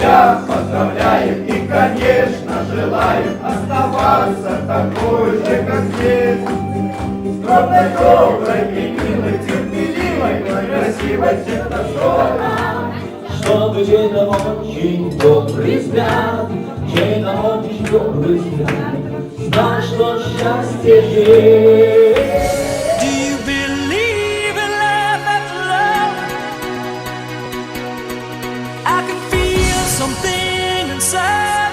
тебя поздравляем и, конечно, желаем оставаться такой же, как есть. Скромной, доброй и милой, терпеливой, красивой, честношелой. Чтобы там очень добрый взгляд, там очень добрый взгляд, знай, что счастье есть. Something inside